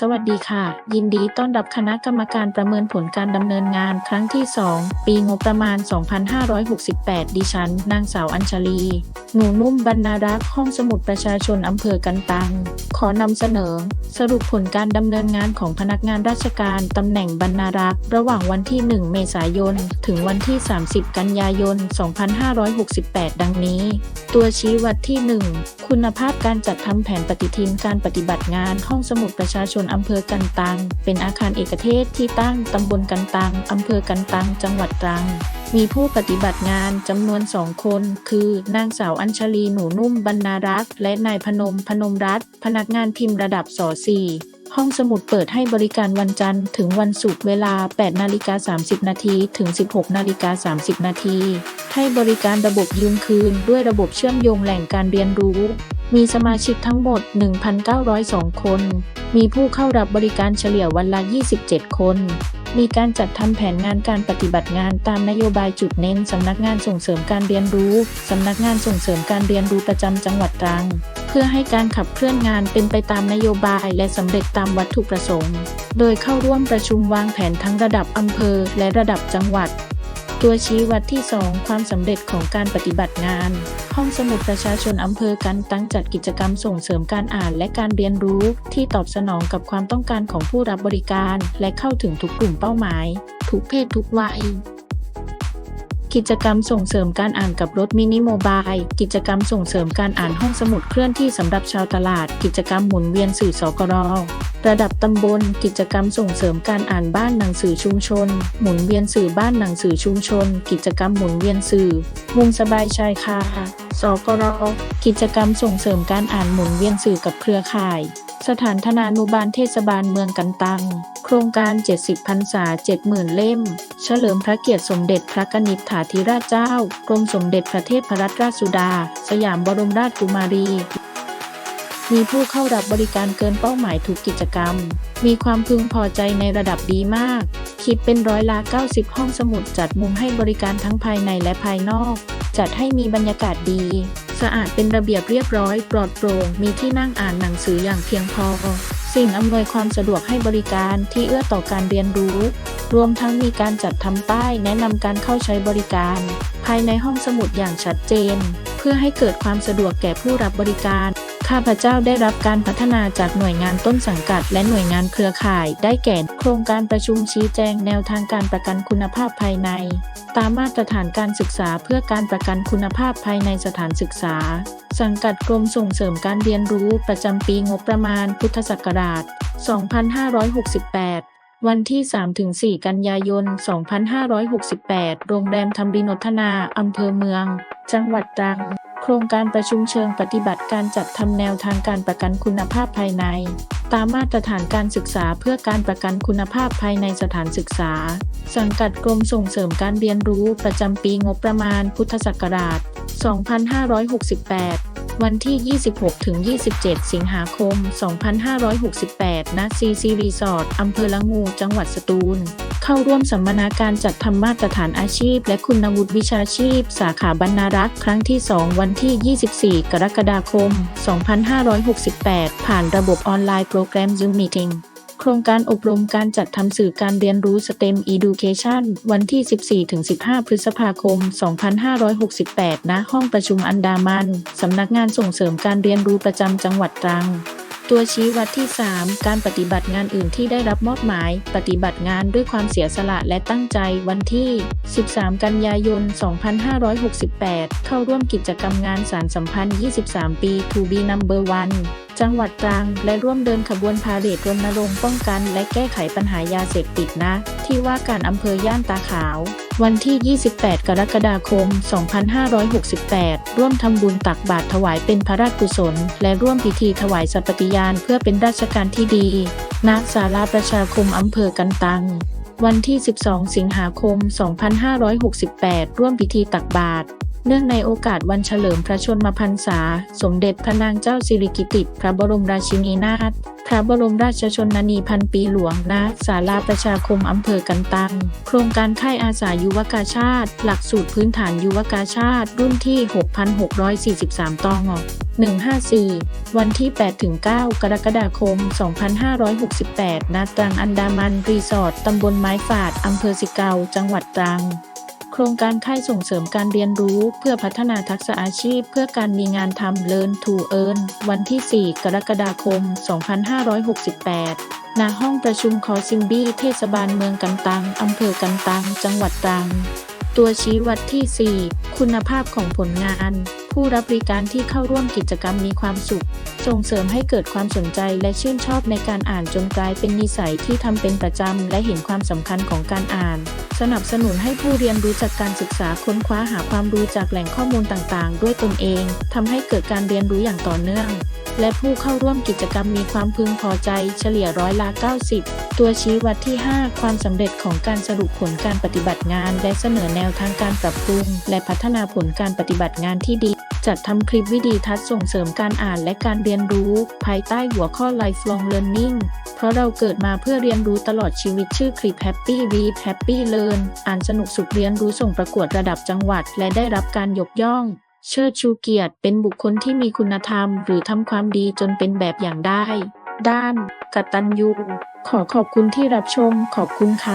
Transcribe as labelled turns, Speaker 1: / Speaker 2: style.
Speaker 1: สวัสดีค่ะ ยินดีต้อนรับคณะกรรมการประเมินผลการดำเนินงานครั้งที่ 2 ปีงบประมาณ 2568 ดิฉัน นางสาวอัญชลี หนูนุ่มบรรณารักษ์ห้องสมุดประชาชนอำเภอกันตัง ขอนำเสนอ สรุปผลการดำเนินงานของพนักงานราชการตำแหน่งบรรณารักษ์ระหว่างวันที่ 1 เมษายน ถึงวันที่ 30 กันยายน 2568 ดังนี้ ตัวชี้วัดที่ 1 คุณภาพการจัดทำแผนปฏิทินการปฏิบัติงานห้องสมุดประชาชนอำเภอกันตัง เป็นอาคารเอกเทศที่ตั้งตำบลกันตัง อำเภอกันตัง จังหวัดตรัง มีผู้ปฏิบัติงานจำนวนสองคน คือนางสาวอัญชลีหนูนุ่มบรรณารักษ์และนายพนมพนมรัตน์พนักงานพิมพ์ระดับส .4 ห้องสมุดเปิดให้บริการวันจันทร์ถึงวันศุกร์เวลา 8 นาฬิกา 30 นาทีถึง 16 นาฬิกา 30 นาที ให้บริการระบบยืมคืนด้วยระบบเชื่อมโยงแหล่งการเรียนรู้ มีสมาชิกทั้งหมด 1,902 คน มีผู้เข้ารับบริการเฉลี่ยวันละ 27 คน มีการจัดทำแผนงานการปฏิบัติงานตามนโยบายจุดเน้นสำนักงานส่งเสริมการเรียนรู้ สำนักงานส่งเสริมการเรียนรู้ประจำจังหวัดตรัง เพื่อให้การขับเคลื่อนงานเป็นไปตามนโยบายและสำเร็จตามวัตถุประสงค์ โดยเข้าร่วมประชุมวางแผนทั้งระดับอำเภอและระดับจังหวัด ตัวชี้วัดที่ 2 ความสำเร็จของการปฏิบัติงาน ห้องสมุดประชาชนอำเภอกันตั้งจัดกิจกรรมส่งเสริมการอ่านและการเรียนรู้ ที่ตอบสนองกับความต้องการของผู้รับบริการ และเข้าถึงทุกกลุ่มเป้าหมาย ทุกเพศทุกวัย กิจกรรมส่งเสริมการอ่านกับรถมินิโมบาย กิจกรรมส่งเสริมการอ่านห้องสมุดเคลื่อนที่สำหรับชาวตลาด กิจกรรมหมุนเวียนสื่อสกรระดับตำบล กิจกรรมส่งเสริมการอ่านบ้านหนังสือชุมชน หมุนเวียนสื่อบ้านหนังสือชุมชน กิจกรรมหมุนเวียนสื่อ มุงสบายชายคาสกรกิจกรรมส่งเสริมการอ่านหมุนเวียนสื่อกับเครือข่าย สถานธนานุบาลเทศบาลเมืองกันตัง โครงการ 70พรรษา 70,000 เล่ม เฉลิมพระเกียรติสมเด็จพระกนิษฐาธิราชเจ้า กรมสมเด็จพระเทพรัตนราชสุดา สยามบรมราชกุมารีมีผู้เข้ารับบริการเกินเป้าหมายทุกกิจกรรม มีความพึงพอใจในระดับดีมาก คิดเป็นร้อยละ 90 ห้องสมุดจัดมุมให้บริการทั้งภายในและภายนอก จัดให้มีบรรยากาศดี สะอาดเป็นระเบียบเรียบร้อย ปลอดโปร่ง มีที่นั่งอ่านหนังสืออย่างเพียงพอ สิ่งอำนวยความสะดวกให้บริการที่เอื้อต่อการเรียนรู้ รวมทั้งมีการจัดทำป้ายแนะนำการเข้าใช้บริการ ภายในห้องสมุดอย่างชัดเจน เพื่อให้เกิดความสะดวกแก่ผู้รับบริการ ข้าพเจ้าได้รับการพัฒนาจากหน่วยงานต้นสังกัด และหน่วยงานเครือข่าย ได้แก่ โครงการประชุมชี้แจงแนวทางการประกันคุณภาพภายใน ตามมาตรฐานการศึกษาเพื่อการประกันคุณภาพภายในสถานศึกษา สังกัดกรมส่งเสริมการเรียนรู้ประจำปีงบประมาณ พุทธศักราช 2568วันที่ 3-4 กันยายน 2568 โรงแรมธรรมรินทนา อำเภอเมือง จังหวัดตรัง ครงการประชุมเชิงปฏิบัติการจัดทำแนวทางการประกันคุณภาพภายใน ตามมาตรฐานการศึกษาเพื่อการประกันคุณภาพภายในสถานศึกษา สังกัดกรมส่งเสริมการเรียนรู้ประจำปีงบประมาณพุทธศักราช 2568 วันที่ 26 ถึง 27 สิงหาคม 2568 ณ ซีซีรีสอร์ทอำเภอละงู จังหวัดสตูล เข้าร่วมสัมมนาการจัดทำมาตรฐานอาชีพ และคุณวุฒิวิชาชีพ สาขาบรรณารักษ์ครั้งที่ 2 วันที่ 24 กรกฎาคม 2568 ผ่านระบบออนไลน์โปรแกรม Zoom Meeting โครงการอบรมการจัดทำสื่อการเรียนรู้ STEM Education วันที่ 14-15 พฤษภาคม 2568 ณ ห้องประชุมอันดามัน สำนักงานส่งเสริมการเรียนรู้ประจำจังหวัดตรัง ตัวชี้วัดที่ 3 การปฏิบัติงานอื่นที่ได้รับมอบหมาย ปฏิบัติงานด้วยความเสียสละและตั้งใจวันที่ 13 กันยายน 2568 เข้าร่วมกิจกรรมงานสารสัมพันธ์ 23 ปี To be number one จังหวัดตรัง และร่วมเดินขบวนพาเหรดรณรงค์ป้องกัน และแก้ไขปัญหายาเสพติดนะ ที่ว่าการอำเภอย่านตาขาว วันที่ 28 กรกฎาคม 2568 ร่วมทำบุญตักบาตรถวายเป็นพระราชกุศล และร่วมพิธีถวายสัปฏิญาณเพื่อเป็นราชการที่ดี ณ ศาลาประชาคมอำเภอกันตัง วันที่ 12 สิงหาคม 2568 ร่วมพิธีตักบาตร เนื่องในโอกาสวันเฉลิมพระชนมพรรษา สมเด็จพระนางเจ้าสิริกิติ์พระบรมราชินีนาถ พระบรมราชชนนีพันปีหลวงณศาลาประชาคมอำเภอกันตัง โครงการค่ายอาสายุวกาชาติ หลักสูตรพื้นฐานยุวกาชาติ รุ่นที่ 6,643ตอง154 วันที่8-9กรกฎาคม 2568 ณ ตรังอันดามัน รีสอร์ท ตำบลไม้ฝาด อำเภอสิเกา จังหวัดตรัง ครงการค่ายส่งเสริมการเรียนรู้เพื่อพัฒนาทักษะอาชีพ เพื่อการมีงานทำ Learn to Earn วันที่ 4 กรกฎาคม 2568 ณ ห้องประชุมคอซิมบี้เทศบาลเมืองกันตัง อำเภอกันตัง จังหวัดตรัง ตัวชี้วัดที่ 4 คุณภาพของผลงาน ผู้รับบริการที่เข้าร่วมกิจกรรมมีความสุข ส่งเสริมให้เกิดความสนใจและชื่นชอบในการอ่านจนกลายเป็นนิสัยที่ทำเป็นประจำและเห็นความสำคัญของการอ่าน สนับสนุนให้ผู้เรียนรู้จากการศึกษาค้นคว้าหาความรู้จากแหล่งข้อมูลต่างๆ ด้วยตนเองทำให้เกิดการเรียนรู้อย่างต่อเนื่องและผู้เข้าร่วมกิจกรรมมีความพึงพอใจเฉลี่ยร้อยละ 90 ตัวชี้วัดที่ 5 ความสำเร็จของการสรุปผลการปฏิบัติงาน และเสนอแนวทางการปรับปรุง และพัฒนาผลการปฏิบัติงานที่ดี จัดทำคลิปวิดีทัศน์ส่งเสริมการอ่านและการเรียนรู้ ภายใต้หัวข้อ Lifelong Learning เพราะเราเกิดมาเพื่อเรียนรู้ตลอดชีวิตชื่อคลิป Happy Read Happy Learn อ่านสนุกสุขเรียนรู้ส่งประกวดระดับจังหวัด และได้รับการยกย่อง เชิดชูเกียรติ เป็นบุคคลที่มีคุณธรรม หรือทำความดีจนเป็นแบบอย่างได้ ด้านกตัญญูขอขอบคุณที่รับชม ขอบคุณค่ะ